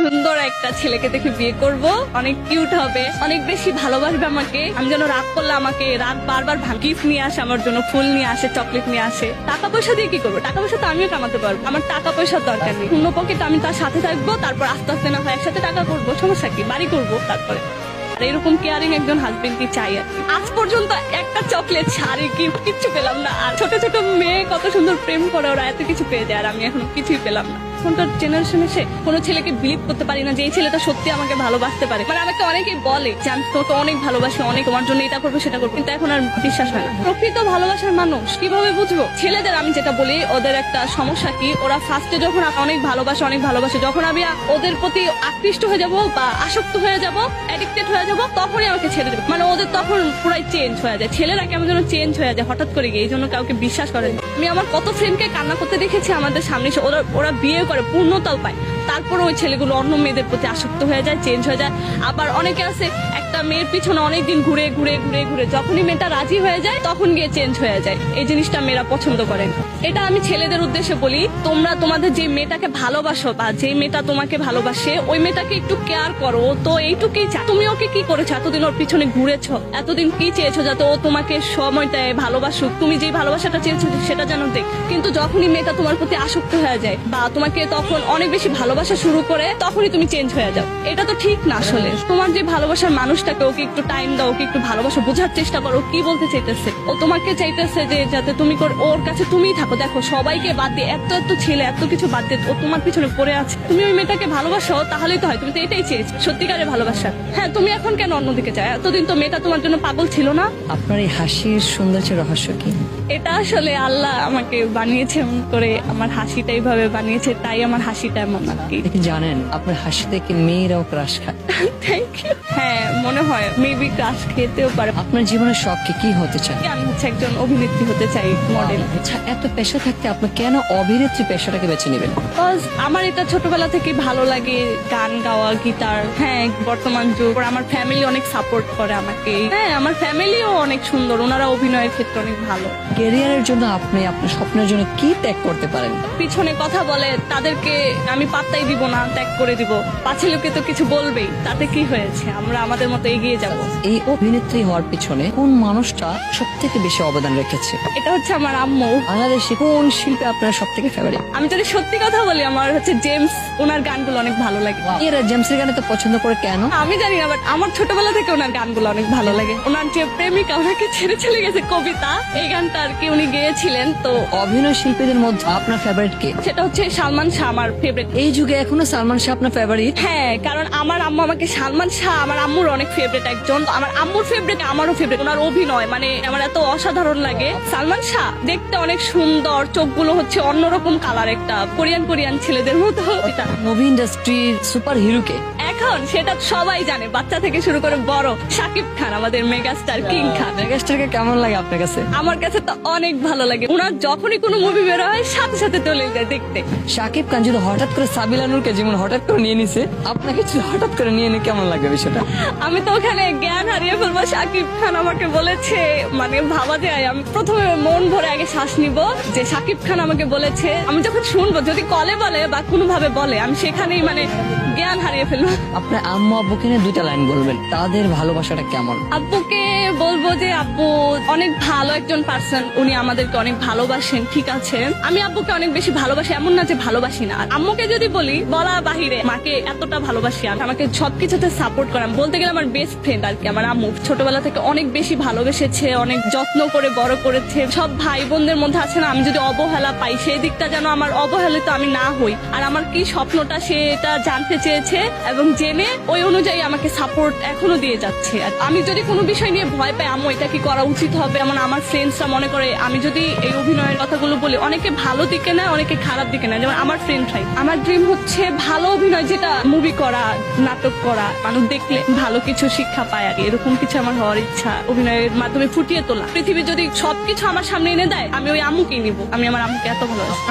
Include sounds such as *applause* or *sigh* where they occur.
সুন্দর একটা ছেলেকে দেখে বিয়ে করব। অনেক কিউট হবে, অনেক বেশি ভালোবাসবে আমাকে। আমি যেন রাগ করলে আমাকে রাত বারবার গিফট নিয়ে আসে, আমার জন্য ফুল নিয়ে আসে চকলেট নিয়ে আসে। টাকা পয়সা দিয়ে কি করব? টাকা পয়সা তো আমিও কামাতে পারব। আমার টাকা পয়সার দরকার নেই। পূর্ণ পকেট আমি তার সাথে থাকব, তারপর আস্তে আস্তে না হয় একসাথে টাকা করব। সমস্যা কি? বাড়ি করব তারপরে। আর এরকম কেয়ারিং একজন হাজবেন্ড কি চাই আর আজ পর্যন্ত একটা চকলেট শাড়ি কি কিচ্ছু পেলাম না। আর ছোট ছোট মেয়ে কত সুন্দর প্রেম করে, ওরা এত কিছু পেয়ে যায় আর আমি এখন কিছুই পেলাম না। এখনকার জেনারেশন এসে কোনো ছেলেকে বিলিভ করতে পারি না যে এই ছেলেটা সত্যি আমাকে ভালোবাসতে পারে। মানে আমাকে অনেকেই বলে যে, আমি তোকে অনেক ভালোবাসি, অনেক তোমার জন্য এটা করব, সেটা করব। কিন্তু এখন আর বিশ্বাস হয় না। প্রকৃত ভালোবাসার মানুষ কীভাবে বুঝব? ছেলেদের আমি যেটা বলি, ওদের একটা সমস্যা কি? ওরা ফার্স্টে যখন অনেক ভালোবাসে অনেক ভালোবাসে, যখন আমি ওদের প্রতি আকৃষ্ট হয়ে যাব বা আসক্ত হয়ে যাব অ্যাডিক্টেড হয়ে যাব, তখনই আমাকে ছেড়ে দেবে। মানে ওদের তখন পুরাই চেঞ্জ হয়ে যায়। ছেলেরা কেমন যেন চেঞ্জ হয়ে যায় হঠাৎ করে গিয়ে, এই জন্য কাউকে বিশ্বাস করে আমি আমার কত ফ্রেন্ডকে কান্না করতে দেখেছি আমাদের সামনে ওরা ওরা বিয়ে করে পূর্ণতাও পায়। তারপরে ওই ছেলেগুলো অন্য মেয়েদের প্রতি আসক্ত হয়ে যায় চেঞ্জ হয়ে যায়। আবার অনেকে আছে, একটা মেয়ের পিছনে অনেকদিন ঘুরে ঘুরে ঘুরে ঘুরে যখনই মেয়েটা রাজি হয়ে যায়, তখন গিয়ে চেঞ্জ হয়ে যায়। এই জিনিসটা মেয়েরা পছন্দ করে এটা আমি ছেলেদের উদ্দেশ্যে বলি, তোমরা তোমাদের যে মেয়েটাকে ভালোবাসো বা যে মেয়েটা তোমাকে ভালোবাসে, ওই মেয়েটাকে একটু কেয়ার করো। তো এইটুকুই চায়। তুমি ওকে কি করেছ? এতদিন ওর পিছনে ঘুরেছো। এতদিন কি চেয়েছো যাতে ও তোমাকে সময় দেয়, ভালোবাসুক? তুমি যে ভালোবাসাটা চেয়েছো সেটা যেন দেখ। কিন্তু যখনই মেয়েটা তোমার প্রতি আসক্ত হয়ে যায় বা তোমাকে তখন অনেক বেশি ভালোবাসা শুরু করে তখনই তুমি চেঞ্জ হয়ে যাও। এটা তো ঠিক না আসলে। তোমার যে ভালোবাসার মানুষটাকে ওকে একটু টাইম দাও ওকে একটু ভালোবাসা বোঝার চেষ্টা করো কি বলতে চাইতেছে? ও তোমাকে চাইতেছে যে যাতে তুমি ওর কাছে তুমিই থাকো। দেখো সবাইকে বাদ দিয়ে এত এত ছেলে এত কিছু বাদ দিয়ে ও তোমার পিছনে পড়ে আছে। তুমি ওই মেয়েটাকে ভালোবাসো তাহলেই তো হয়। তুমি তো এটাই চেয়েছো সত্যিকারের ভালোবাসা। হ্যাঁ তুমি এখন কেন অন্যদিকে চাই এতদিন তো মেয়েটা তোমার জন্য পাগল ছিল না? আপনার এই হাসির সৌন্দর্যের রহস্য কি? এটা আসলে আল্লাহ আমাকে বানিয়েছে করে আমার হাসিটা এইভাবে বানিয়েছে তাই আমার হাসিটা এমন আর কি। জানেন আপনার হাসি দেখে মেয়েরাও ক্রাশ খায়। *laughs* থ্যাংক ইউ হ্যাঁ হয় মেবি ক্রাশ খেতেও পারে। আপনার জীবনের শখ কি কি হতে চান আমি হচ্ছে একজন অভিনেত্রী হতে চাই মডেল আচ্ছা এত পেশা থাকতে আপনি কেন অভিনেত্রী পেশাটাকে বেছে নেবেন? Cause আমার এটা ছোটবেলা থেকে ভালো লাগে গান গাওয়া গিটার হ্যাঁ বর্তমান যুগ। আমার ফ্যামিলি অনেক সাপোর্ট করে আমাকে। হ্যাঁ আমার ফ্যামিলিও অনেক সুন্দর ওনারা অভিনয়ের ক্ষেত্রে অনেক ভালো। ক্যারিয়ারের জন্য আপনি আপনার স্বপ্নের জন্য কি ত্যাগ করতে পারেন? পিছনে কথা বলে তাদেরকে আমি পাত্তাই দিব না ত্যাগ করে দিব। পাছে লোকে তো কিছু বলবেই তাতে কি হয়েছে? আমরা আমাদের মতো এগিয়ে যাব। এই অভিনেত্রী হওয়ার পিছনে কোন মানুষটা সব থেকে বেশি অবদান রেখেছে? এটা হচ্ছে আমার আম্মু। বাংলাদেশে কোন শিল্পী আপনার সব থেকে ফেভারিট আমি যদি সত্যি কথা বলি আমার হচ্ছে জেমস ওনার গানগুলো অনেক ভালো লাগে। এরা জেমসের গানে তো পছন্দ করে কেন? আমি জানি না বাট আমার ছোটবেলা থেকে ওনার গানগুলো অনেক ভালো লাগে। ওনার যে প্রেমিকা ওনাকে ছেড়ে চলে গেছে কবিতা এই গানটা আর কি উনি গেয়েছিলেন তো অভিনয় শিল্পীদের মধ্যে আপনার ফেভারিট কে? সেটা হচ্ছে সালমান শাহ আমার ফেভারিট এই যুগে এখনও সালমান শাহ আপনার ফেভারিট হ্যাঁ কারণ আমার আম্মু আমাকে সালমান শাহ আমার আম্মুর অনেক ফেভারিট একজন। তো আমার আম্মুর ফেভারিট আমারও ফেভারিট ওনার অভিনয় মানে আমার এত অসাধারণ লাগে। সালমান শাহ দেখতে অনেক সুন্দর, চোখগুলো হচ্ছে অন্যরকম কালার একটা, কোরিয়ান কোরিয়ান ছেলেদের মতো। মুভি ইন্ডাস্ট্রির সুপার হিরোকে এখন সেটা সবাই জানে। বাচ্চা থেকে শুরু করে বড় সাকিব খান আমাদের মেগাস্টার কিং খান। মেগাস্টারকে কেমন লাগে আপনার কাছে? আমার কাছে তো অনেক ভালো লাগে। ওনার যখনই কোনো মুভি বের হয় সাথে সাথে চলে যায় দেখতে। সাকিব খান যদি হঠাৎ করে সাবিলানুরকে যেমন হঠাৎ করে নিয়ে নিছে আপনাকে হঠাৎ করে নিয়ে নিয়ে কেমন লাগে বিষয়টা? আমি তো ওখানে জ্ঞান হারিয়ে ফেলব শাকিব খান আমাকে বলেছে মানে ভাবা যায় আমি প্রথমে মন ভরে আগে শ্বাস নিব যে শাকিব খান আমাকে বলেছে আমি যখন শুনব যদি কলে বলে বা কোনোভাবে বলে আমি সেখানেই মানে জ্ঞান হারিয়ে ফেলব। আপনার আম্মু আব্বুকে নিয়ে দুইটা লাইন বলবেন, তাদের ভালোবাসাটা কেমন? আব্বুকে বলব যে, আব্বু অনেক ভালো একজন পার্সন উনি আমাদেরকে অনেক ভালোবাসেন, ঠিক আছে? আমি আব্বুকে অনেক বেশি ভালোবাসি, এমন না যে ভালোবাসি না। আম্মুকে যদি বলি, বলা বাহিরে, মাকে এতটা ভালোবাসি আর আমাকে সবকিছুতে সাপোর্ট করে। আমি বলতে গেলে আমার বেস্ট ফ্রেন্ড আর কি, আমার আম্মু। ছোটবেলা থেকে অনেক বেশি ভালোবেসেছে, অনেক যত্ন করে, বড় করেছে। সব ভাই বোনদের মধ্যে আছে না, আমি যদি অবহেলা পাই, সেই দিকটা যেন আমার অবহেলিত আমি না হই। আর আমার কি স্বপ্নটা, সেটা জানতে চেয়েছে এবং জেনে ওই অনুযায়ী আমাকে সাপোর্ট এখনও দিয়ে যাচ্ছে। আমি যদি কোনো বিষয় নিয়ে ভয় পাই, আম্মু, এটা কি করা উচিত হবে? এমন আমার ফ্রেন্ডসরা মনে করে, আমি যদি এই অভিনয়ের কথাগুলো বলি, অনেকে ভালো দিকে নেয়, অনেকে খারাপ দিকে নেয়। যেমন আমার ফ্রেন্ডরাই আমার ড্রিম হচ্ছে ভালো অভিনয়, যেটা মুভি করা, নাটক করা, মানুষ দেখলে ভালো কিছু শিক্ষা পায় আর। এরকম কিছু আমার হওয়ার ইচ্ছা, অভিনয়ের মাধ্যমে ফুটিয়ে তোলা। পৃথিবী যদি সবকিছু আমার সামনে এনে দেয়, আমি ওই আম্মুকেই নিব। আমি আমার আমুকে এত ভালোবাসি।